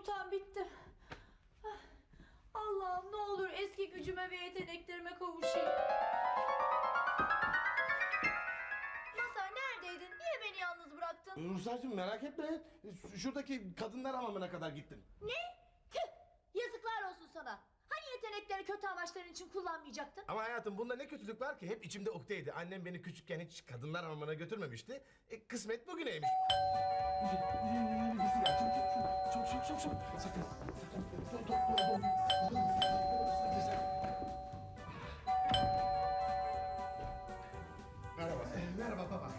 Yorulduktan bittim. Ah, Allah'ım ne olur eski gücüme ve yeteneklerime kavuşayım. Mazhar neredeydin? Niye beni yalnız bıraktın? Ruhsar'cığım merak etme. Şuradaki kadınlar hamamına kadar gittim. Ne? Tüh! Yazıklar olsun sana. Hani yetenekleri kötü amaçların için kullanmayacaktın? Ama hayatım bunda ne kötülük var ki? Hep içimde ukteydi. Annem beni küçükken hiç kadınlar hamamına götürmemişti. E, kısmet bugüneymiş. Çok çok çok çok. Sakın. Merhaba. Merhaba baba.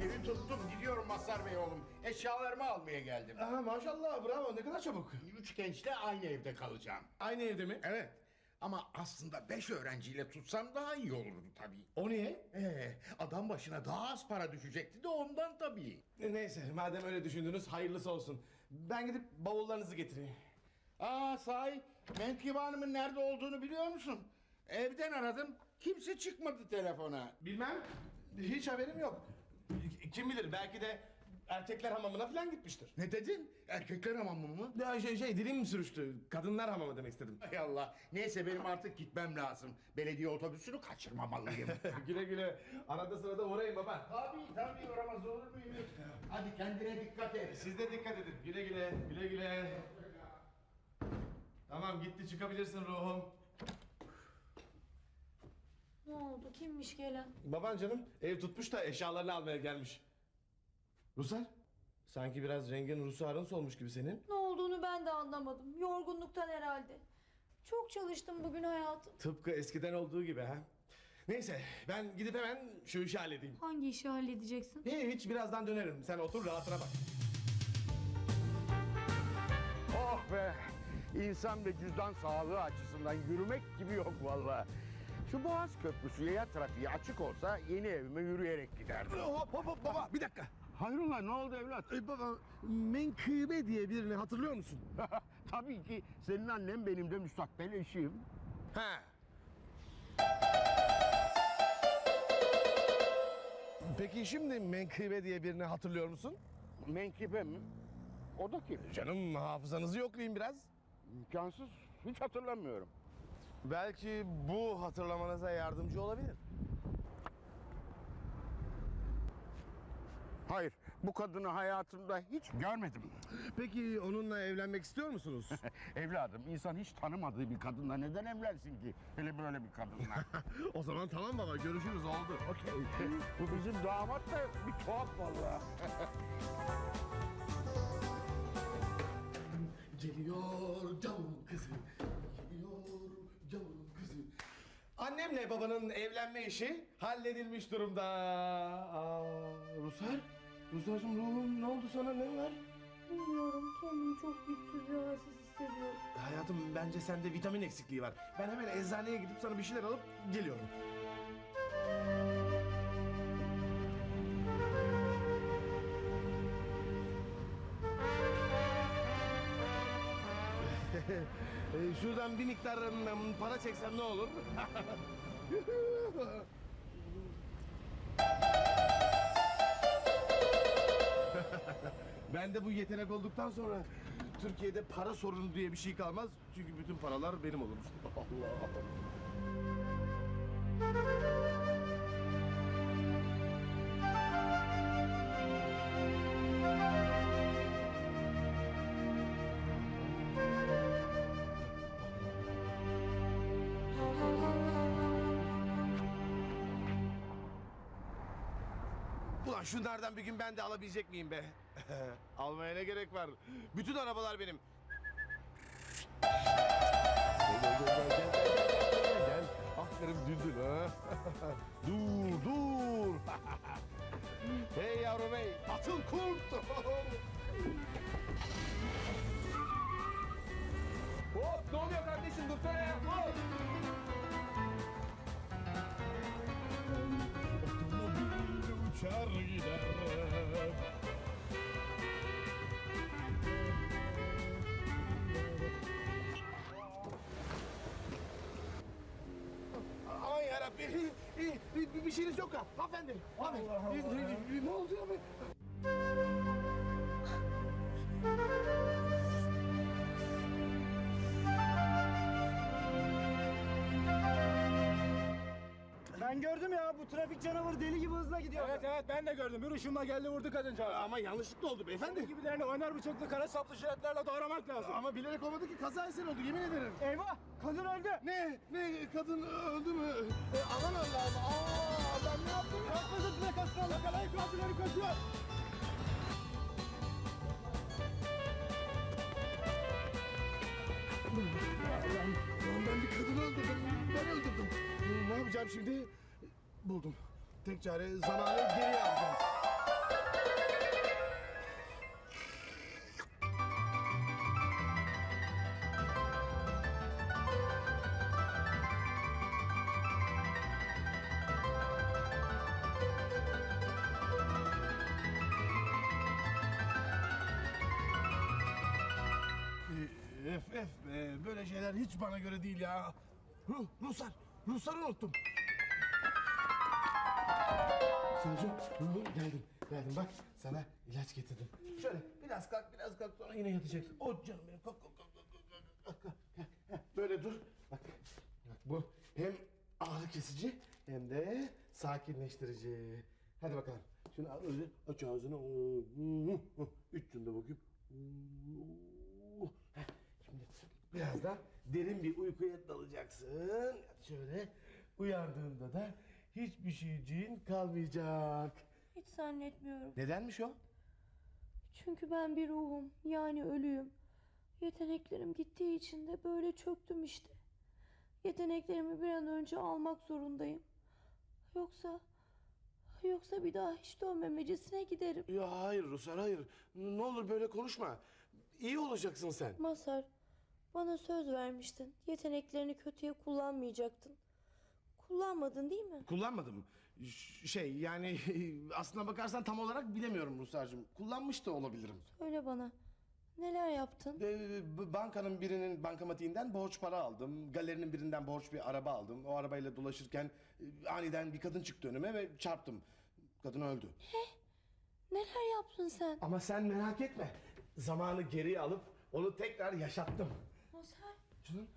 Evi tuttum gidiyorum Mazhar Bey oğlum. Eşyalarımı almaya geldim. Aha, maşallah bravo ne kadar çabuk. Üç gençle aynı evde kalacağım. Aynı evde mi? Evet. Ama aslında beş öğrenciyle tutsam daha iyi olurdu tabii. O niye? Ee, adam başına daha az para düşecekti de ondan tabii. E, Neyse madem öyle düşündünüz hayırlısı olsun. Ben gidip bavullarınızı getireyim. Aa sahi Menkıbe Hanım'ın nerede olduğunu biliyor musun? Evden aradım. Kimse çıkmadı telefona. Bilmem. Hiç haberim yok. Kim bilir belki de erkekler hamamına falan gitmiştir. Ne dedin? Erkekler hamamı mı? Ya şey, şey dilim sürüştü. Kadınlar hamamı demek istedim. Hay Allah. Neyse benim artık gitmem lazım. Belediye otobüsünü kaçırmamalıyım. güle güle. Arada sırada uğrayın baba. Tabii tabii uğramaz olur muyum? Hadi kendine dikkat et. Siz de dikkat edin. Güle güle. Güle güle. Tamam gitti çıkabilirsin ruhum. Ne oldu? Kimmiş gelen? Baban canım ev tutmuş da eşyalarını almaya gelmiş. Rusar? Sanki biraz rengin Rusar'ın solmuş gibi senin. Ne olduğunu ben de anlamadım. Yorgunluktan herhalde. Çok çalıştım bugün hayatım. Tıpkı eskiden olduğu gibi ha. Neyse ben gidip hemen şu işi halledeyim. Hangi işi halledeceksin? Hiç birazdan dönerim. Sen otur rahatına bak. Oh be! İnsan ve cüzdan sağlığı açısından yürümek gibi yok vallahi. Şu Boğaz Köprüsü yaya trafiği açık olsa yeni evime yürüyerek giderdim. Hop hop hop baba bir dakika. Hayrola ne oldu evlat? Ee, baba menkıbe diye birini hatırlıyor musun? Tabii ki senin annen benim de müstakbel eşim. Ha. Peki şimdi menkıbe diye birini hatırlıyor musun? Menkıbe mi? O da kim? Canım hafızanızı yoklayayım biraz. İmkansız. Hiç hatırlamıyorum. Belki bu hatırlamanıza yardımcı olabilir. Hayır, bu kadını hayatımda hiç görmedim. Peki onunla evlenmek istiyor musunuz? Evladım, insan hiç tanımadığı bir kadınla neden evlensin ki? Hele böyle bir kadınla. o zaman tamam baba görüşürüz oldu. Okey. bu bizim damat da bir tuhaf vallahi. Geliyor canım kızım. Geliyor canım kızım. Annemle babanın evlenme işi halledilmiş durumda. Aa, Rusar? Rusar'cığım ruhum ne oldu sana ne var? Bilmiyorum. Kendimi çok güçsüz ve halsiz hissediyorum. Hayatım bence sende vitamin eksikliği var. Ben hemen eczaneye gidip sana bir şeyler alıp geliyorum. Ee, Şuradan bir miktar mm, para çeksem ne olur? ben de bu yetenek olduktan sonra Türkiye'de para sorunu diye bir şey kalmaz. Çünkü bütün paralar benim olur. Allah. Ulan şunlardan bir gün ben de alabilecek miyim be? Almaya ne gerek var? Bütün arabalar benim. Aferin düldül ha. dur dur. hey yavrum hey. Atıl kurt. Hop ne oluyor kardeşim dursana ya. Hop. Uçar Bir, bir, şeyiniz yok ha. Hanımefendi. Hanımefendi. Ne oldu ya Ben gördüm ya bu trafik canavarı deli gibi hızla gidiyor. Evet evet ben de gördüm. Bir ışınla geldi vurdu kadıncağız. Ama yanlışlıkla oldu beyefendi. gibilerini oynar bıçaklı kara saplı jiletlerle doğramak lazım. Ama bilerek olmadı ki kaza eseri oldu yemin ederim. Eyvah kadın öldü. Ne? Ne? Kadın öldü mü? E, aman Allah'ım. Aa, ben ne yaptım ya? Kızın plakasını yakalayın katilleri kaçıyor. Allah'ım, ben bir kadını öldürdüm. Ben öldürdüm. Ne yapacağım şimdi? Buldum. Tek çare zamanı geriye alacağım. E, Ef ef be, böyle şeyler hiç bana göre değil ya. Ruh, Ruslar, Rusları unuttum. Savcım geldim. Geldim bak sana ilaç getirdim. Şöyle biraz kalk biraz kalk sonra yine yatacaksın. O canım benim kalk kalk kalk kalk kalk kalk. kalk. Böyle dur. Bak, bak bu hem ağrı kesici hem de sakinleştirici. Hadi bakalım. Şimdi al öyle aç ağzını. Üç yılda bakayım. Şimdi biraz da derin bir uykuya dalacaksın. Şöyle uyandığında da hiçbir şeyciğin kalmayacak. Hiç zannetmiyorum. Nedenmiş o? Çünkü ben bir ruhum. Yani ölüyüm. Yeteneklerim gittiği için de böyle çöktüm işte. Yeteneklerimi bir an önce almak zorundayım. Yoksa... Yoksa bir daha hiç dönmemecesine giderim. Ya hayır Rusar hayır. Ne olur böyle konuşma. İyi olacaksın sen. Masar, bana söz vermiştin. Yeteneklerini kötüye kullanmayacaktın. Kullanmadın değil mi? Kullanmadım. Ş- Şey yani aslına bakarsan tam olarak bilemiyorum Rusar'cığım. Kullanmış da olabilirim. Söyle bana. Neler yaptın? Ee, b- bankanın birinin bankamatiğinden borç para aldım. Galerinin birinden borç bir araba aldım. O arabayla dolaşırken e, aniden bir kadın çıktı önüme ve çarptım. Kadın öldü. Neler yaptın sen? Ama sen merak etme. Zamanı geriye alıp onu tekrar yaşattım. Masar, Canım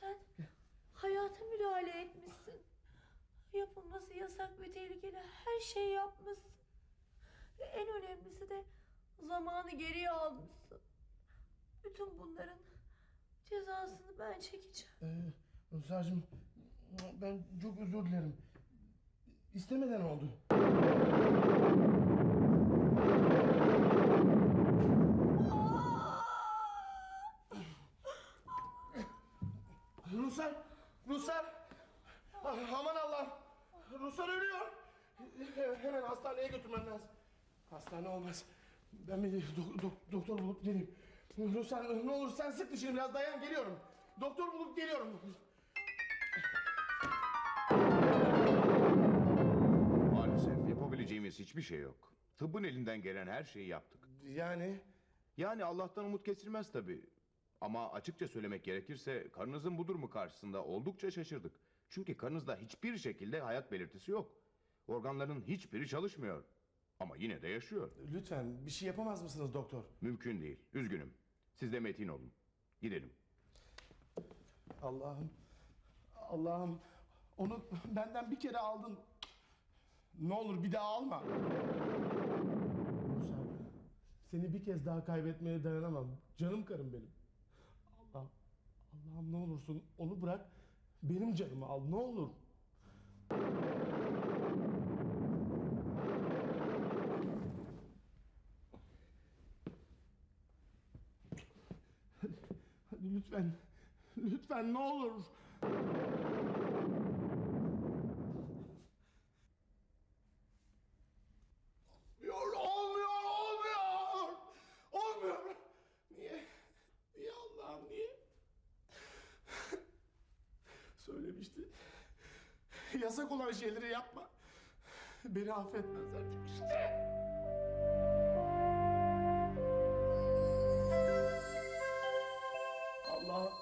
sen hayata müdahale etmişsin. Yapılması yasak ve tehlikeli her şeyi yapmışsın. Ve en önemlisi de zamanı geriye almışsın. Bütün bunların cezasını ben çekeceğim. Ee, Rusar'cığım ben çok özür dilerim. İstemeden oldu. Rusar! Rusar! Ah, Aman Allah'ım! Rusar ölüyor! He- Hemen hastaneye götürmem lazım. Hastane olmaz. Ben bir do- do- doktor bulup geleyim. Rusar ne olur sen sık dişini biraz dayan geliyorum. Doktor bulup geliyorum. Maalesef yapabileceğimiz hiçbir şey yok. Tıbbın elinden gelen her şeyi yaptık. Yani Yani Allah'tan umut kesilmez tabii. Ama açıkça söylemek gerekirse karınızın bu durumu karşısında oldukça şaşırdık. Çünkü karınızda hiçbir şekilde hayat belirtisi yok. Organların hiçbiri çalışmıyor. Ama yine de yaşıyor. lütfen bir şey yapamaz mısınız doktor? Mümkün değil. Üzgünüm. Siz de metin olun. Gidelim. Allah'ım. Allah'ım. Onu benden bir kere aldın. Ne olur bir daha alma. Seni bir kez daha kaybetmeye dayanamam. Canım karım benim. Allah, Allah'ım ne olursun onu bırak. Benim canımı al ne olur. Hadi lütfen. Lütfen ne olur. Olmuyor, olmuyor, olmuyor. Olmuyor. Niye? Niye Allah'ım niye? Söylemişti. Yasak olan şeyleri yapma. Beni affetmezler demişti. Allah.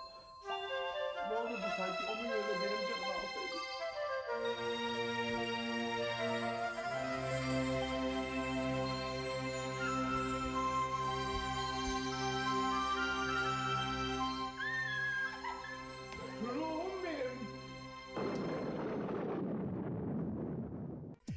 Ne olurdu sanki onun yerine benim